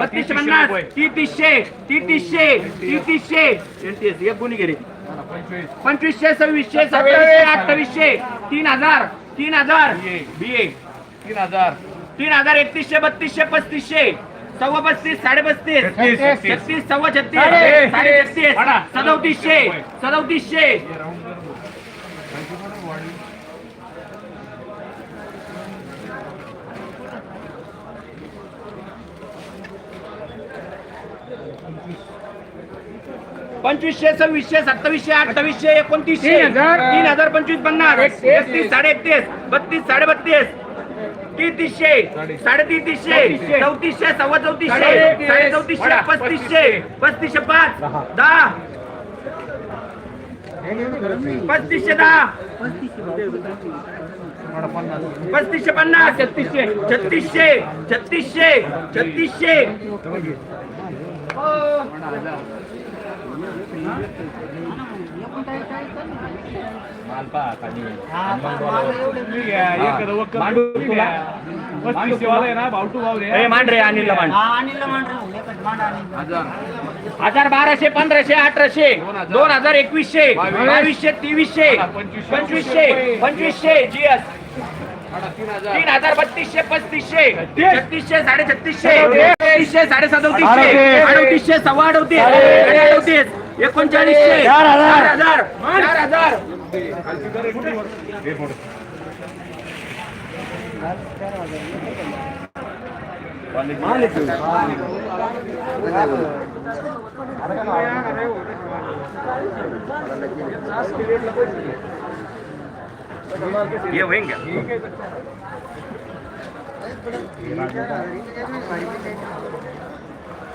बत्तीसशे पन्नास ती तीसशे ती तीसशे ती तीसशे एनटीएस एक गुणी गेले. पंचवीसशे सव्वीसशे सत्तावीसशे. अठ्ठावीसशे. तीन हजार तीन हजार. बी ए तीन हजार. तीन हजार एकतीसशे बत्तीसशे पस्तीसशे. सव्वा पस्तीस साडे पस्तीस. छत्तीस, सव्वा छत्तीस. साडे- छत्तीस. सदोतीसशे सदोतीसशे. पंचवीसशे सव्वीसशे सत्तावीसशे अठ्ठावीसशे एकोणतीसशे. तीन हजार. पंचवीस पन्नास. एकतीस. साडे एकतीस बत्तीस साडे बत्तीस तीसशे. साडेतीन तीसशे चौतीसशे. सव्वा चौतीसशे. साडे चौतीसशे. पस्तीसशे. पस्तीसशे पाच. दहा. पस्तीसशे दहा. पस्तीसशे पन्नास. छत्तीसशे. छत्तीसशे. छत्तीसशे. छत्तीसशे. अनिलला मांड हजार बाराशे पंधराशे अठराशे दोन हजार एकवीसशे बावीसशे तेवीसशे पंचवीसशे पंचवीसशे जीएस. तीन हजार बत्तीसशे पस्तीसशे छत्तीसशे साडे छत्तीसशे तीसशे साडे सदोतीसशे अडोतीसशे सव्वा अडोतीस अडोतीस एकोणचाळीसशे चार हजार. चार हजार ये होईल का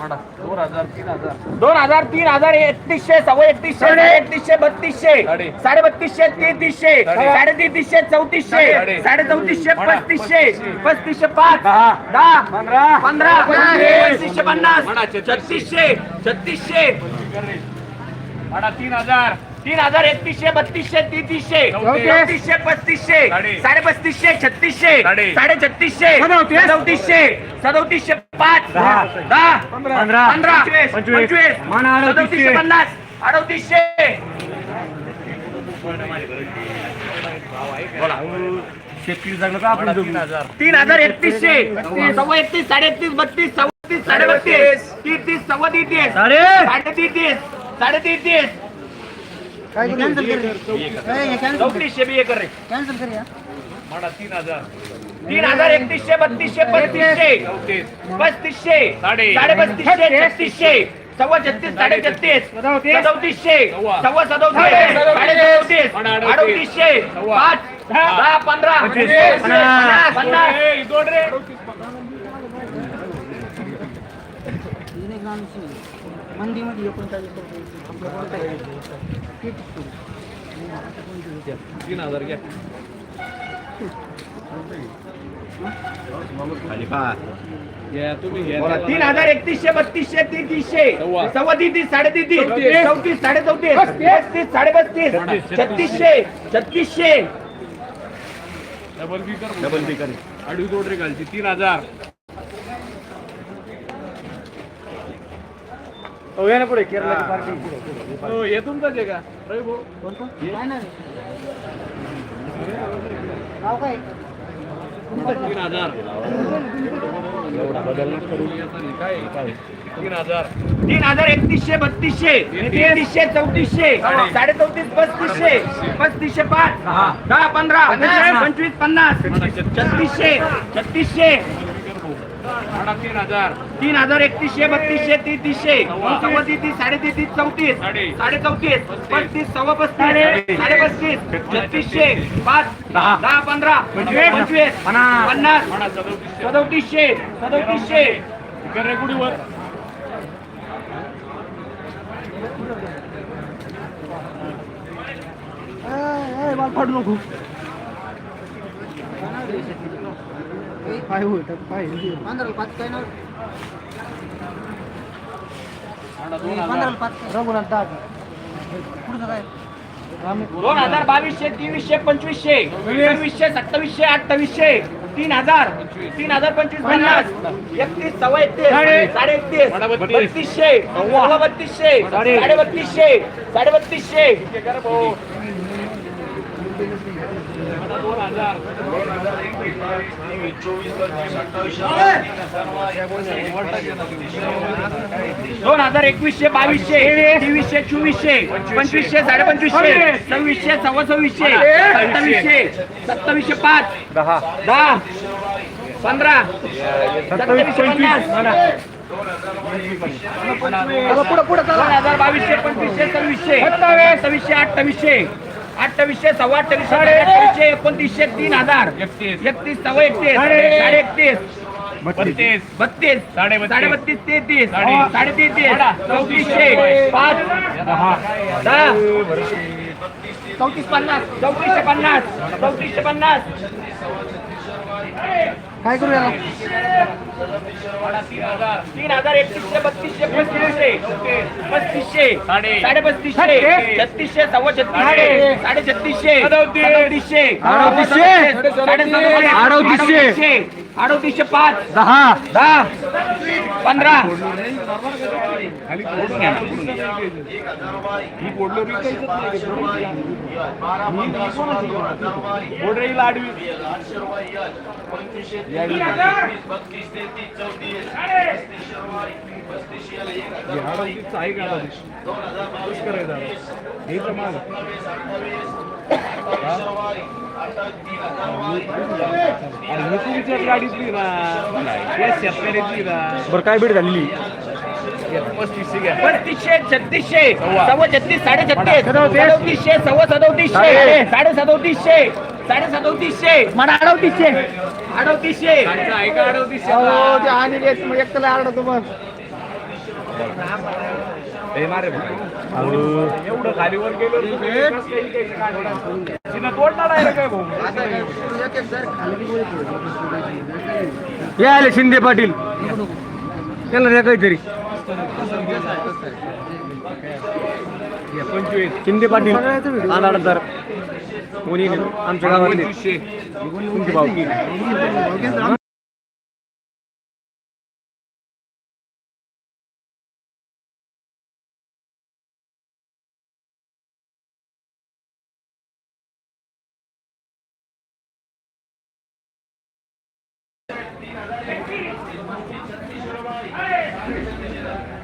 दोन हजार तीन हजार दोन हजार तीन हजार एकतीसशे सव्वा एकतीसशे एकतीसशे बत्तीसशे साडे. बत्तीसशे तेहतीसशे साडे. तेहतीसशे चौतीसशे साडे. चौतीसशे. पस्तीसशे पस्तीसशे. पाच दहा. पंधरा. पंधरा. पस्तीसशे पन्नास छत्तीसशे छत्तीसशे तीन हजार तीन हजार एकतीसशे बत्तीसशे तेहतीसशे चौतीस. चौतीसशे पस्तीसशे साडे. पस्तीसशे छत्तीसशे साडे. छत्तीसशे सदोतीस. सदोतीसशे पाच दहा. पंधरा. पंधरा पंचवीस. सदोतीसशे पन्नास अडतीसशे तीन हजार तीन हजार एकतीसशे सव्वा एकतीस साडे एकतीस बत्तीस चौतीस साडे बत्तीस तीस तीस सव्वा तीस साडे तीस साडे तीस चौतीसशे बी एक रे म्हणा तीन हजार. तीन हजार एकतीसशे बत्तीसशे पस्तीसशे. चौतीस पस्तीसशे. साडे. साडे पस्तीसशे छत्तीसशे. सव्वा छत्तीस साडे छत्तीस. सदोतीसशे. सव्वा. सदोतीस. साडे. चौतीस. अडतीसशे. सव्वा. पाच. दहा. पंधरा. पन्नास मंदीमध्ये एकोणचाळीस रुपये घ्या तुम्ही घ्या तीन हजार एकतीसशे बत्तीसशे तेहतीसशे सव्वा. सव्वा तीस साडे तीस चौतीस. साडे चौतीस पस्तीस साडे पस्तीस पस्तीस. छत्तीसशे छत्तीसशे डबल बी कर डबल बी कर अडीच दोन रे घालची तीन हजार हो, हे तुमचंच आहे का? रवी भाऊ काय नाही. नाव काय? तीन हजार. एवढा बदल करून येत नाही. काय काय? तीन हजार. तीन हजार एकतीसशे बत्तीसशे तेहतीसशे चौतीसशे साडे. चौतीस पस्तीसशे पस्तीसशे पाच दहा. दहा पंधरा पंचवीस. पंचवीस पन्नास छत्तीसशे छत्तीसशे तीन हजार. तीन हजार एकतीसशे बत्तीसशे तेहतीसशे सव्वा. सव्वा तेहतीस साडे तेहतीस चौतीस. साडे. चौतीस. पस्तीस. सव्वा पस्तीस. साडे. पस्तीस. छत्तीसशे. पाच. दहा. दहा पंधरा. पंचवीस. पंचवीस. पन्नास. सदोतीसशे. सदोतीसशे. सदोतीसशे. कर रे गुढीवर माल फाडू नको. काय होईल काय रघुनाथ पुढचं काय? दोन हजार बावीसशे तेवीसशे पंचवीसशे सव्वीसशे सत्तावीसशे अठ्ठावीसशे तीन हजार तीन हजार पंचवीस पन्नास एकतीस सव्वा एकतीस साडे एकतीस बत्तीसशे बत्तीसशे साडे बत्तीसशे साडे बत्तीसशे दोन हजार एकवीसशे बावीसशे तेवीसशे चोवीसशे पंचवीसशे साडे पंचवीसशे सव्वीसशे सव्वा सव्वीसशे सत्तावीसशे सत्तावीसशे पाच दहा. दहा पंधरा सत्तावीसशे पन्नास पुढे पुढे दोन हजार बावीसशे पंचवीसशे सव्वीसशे सव्वीसशे अठ्ठावीसशे अठ्ठावीसशे सव्वा अठ्ठावीसशे अठ्ठावीसशे एकोणतीसशे तीन हजार. एकतीस. एकतीस सव्वा एकतीस. साडे- साडे एकतीस बत्तीस. बत्तीस. साडे बत्तीस. साडे बत्तीस तेहतीस. साडे- साडे तेहतीस चौतीसशे. पाच. दहा. चौतीस पन्नास. चौतीसशे पन्नास. चौतीसशे पन्नास. काय करू याला? तीन हजार एकतीसशे बत्तीसशे पस्तीसशे. पस्तीसशे. साडे. पस्तीसशे छत्तीसशे सव्वा छत्तीसशे. साडे. छत्तीसशे अडोतीसशे. साडे सदोतीसशे. अडोतीसशे. अडोतीसशे पाच. दहा. दहा. पंधरा. ही. ही. हे आहे का? करायचं आता? तर माग. अरे तुमच्या गाडीतली ना या शेतकऱ्यातली ना बरं काय भेट झालेली पस्तीसशे घ्या पस्तीसशे छत्तीसशे सव्वा. सव्वा छत्तीस साडे छत्तीस सदोतीस. सदोतीसशे सव्वा सदोतीसशे साडे. साडे सदोतीसशे साडे सदोतीसशे मला अडवतीसशे आणि एक भाऊ. एवढं खालीवर गेलो तोडणार आहे रे काय भाऊ? हे आले शिंदे पाटील. त्यांना द्या काहीतरी. पंचवीस. शिंदे पाटील. आधारदार कोणी आमच्या गावातले.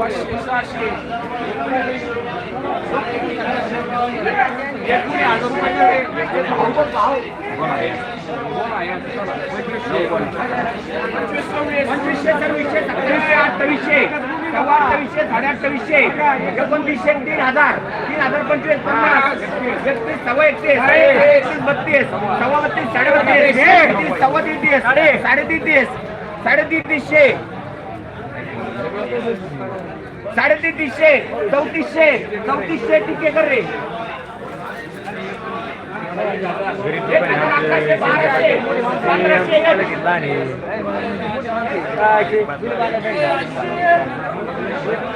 खाली पंचवीसशे सव्वीसशे सत्तावीसशे अठ्ठावीसशे सव्वा अठ्ठावीसशे साडे अठ्ठावीसशे एकोणतीसशे तीन हजार तीन हजार पंचवीस पन्नास एकतीस सव्वा एकतीस एकतीस बत्तीस सव्वा बत्तीस साडे बत्तीस तीस सव्वा तीस साडे साडे तीस साडे तीसशे चौतीसशे चौतीसशे टिके कर रे.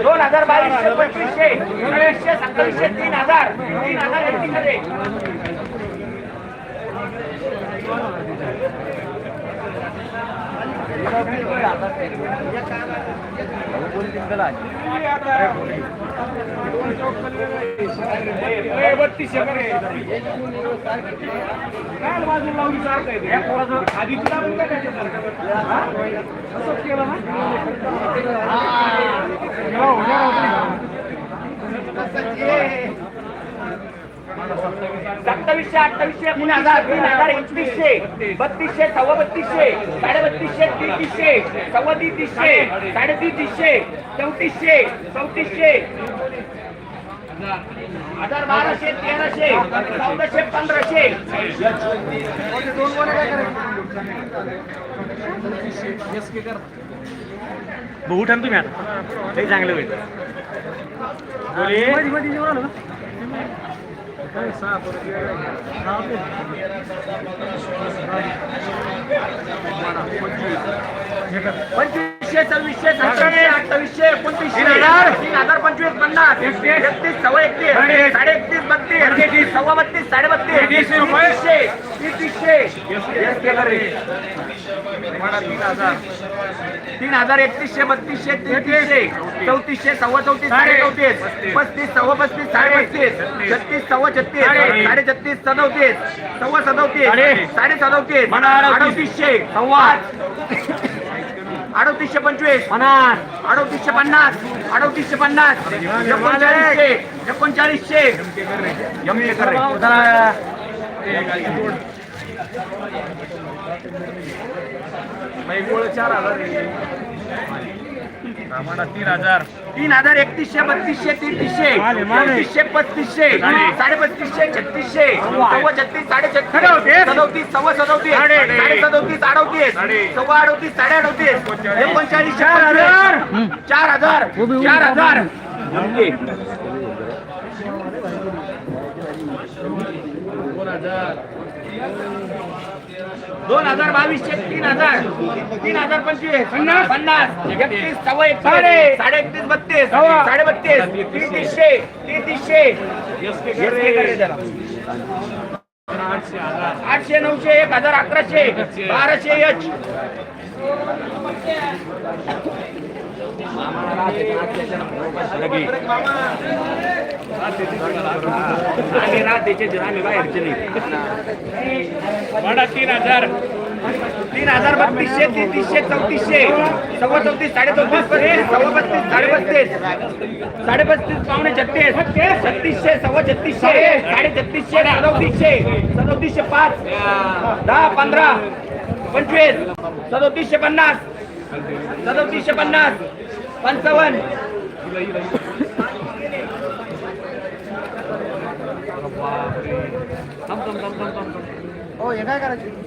दोन हजार बावीसशे पंचवीसशे सव्वीसशे सत्तावीसशे तीन हजार तीन हजार एकतीसमध्ये बत्तीसशे करे काय बाजूला लावली सारखं आहे ते? या बत्तीस आधी तुला पण केलं ना सत्तावीसशे अठ्ठावीसशे तीन हजार तीन हजार एकवीसशे बत्तीसशे सव्वा बत्तीसशे साडे बत्तीसशे तीसशे सव्वा तीसशे साडे चौतीसशे चौतीसशे. हजार बाराशे तेराशे चौदाशे पंधराशे. भाऊ तुम्ही आता. चांगलं होईल. पंचवीसशे सव्वीसशे सत्तावीसशे अठ्ठावीसशे एकोणतीसशे तीन हजार तीन हजार पंचवीस पन्नास एकतीस सव्वा एकतीस साडे एकतीस बत्तीस सव्वा बत्तीस साडे बत्तीस तीसशे तीसशे तीन हजार एकतीसशे बत्तीसशे तेहतीसशे चौतीसशे सव्वा चौतीस साडे चौतीस. पस्तीस सव्वा पस्तीस साडे पस्तीस छत्तीस. सव्वा छत्तीस साडे छत्तीस सदोतीस सव्वा सदोतीस साडे सदोतीस अडतीसशे सव्वा. अडतीसशे पंचवीस पन्नास अडतीसशे पन्नास अडतीसशे पन्नास एकोणचाळीसशे एकोणचाळीसशे. एमए कर चार हजार तीन हजार. तीन हजार एकतीसशे बत्तीसशे तेहतीसशे चौतीसशे पस्तीसशे. साडे पस्तीसशे छत्तीसशे. सव्वा छत्तीस साडे छत्तीस सदोतीस. सव्वा सदोतीस. साडे सदोतीस अडोतीस सव्वा अडोतीस साडे अडोतीस. एकोणचाळीस. चार हजार. चार हजार. चार हजार. दोन हजार. दोन हजार बावीसशे तीन हजार. तीन हजार पंचवीस. पन्नास? पन्नास. एकतीस सव्वा एकतीस. साडे एकतीस बत्तीस. साडे बत्तीस आठशे हजार. आठशे नऊशे एक हजार अकराशे. बाराशे एच. आम्ही राहतेचे आम्ही बाहेरचे नाही तीन हजार. तीन हजार बत्तीसशे तेहतीसशे चौतीसशे. सव्वा चौतीस साडे चौतीस पस्तीस सव्वा बत्तीस साडे बत्तीस साडे बत्तीस पावणे छत्तीस. छत्तीसशे सव्वा छत्तीसशे. साडे छत्तीसशे सदोतीसशे. सदोतीसशे पाच. दहा पंधरा. पंचवीस. सदोतीसशे पन्नास. सदोतीसशे पन्नास. पंचावन्न. हो हे काय करायचं?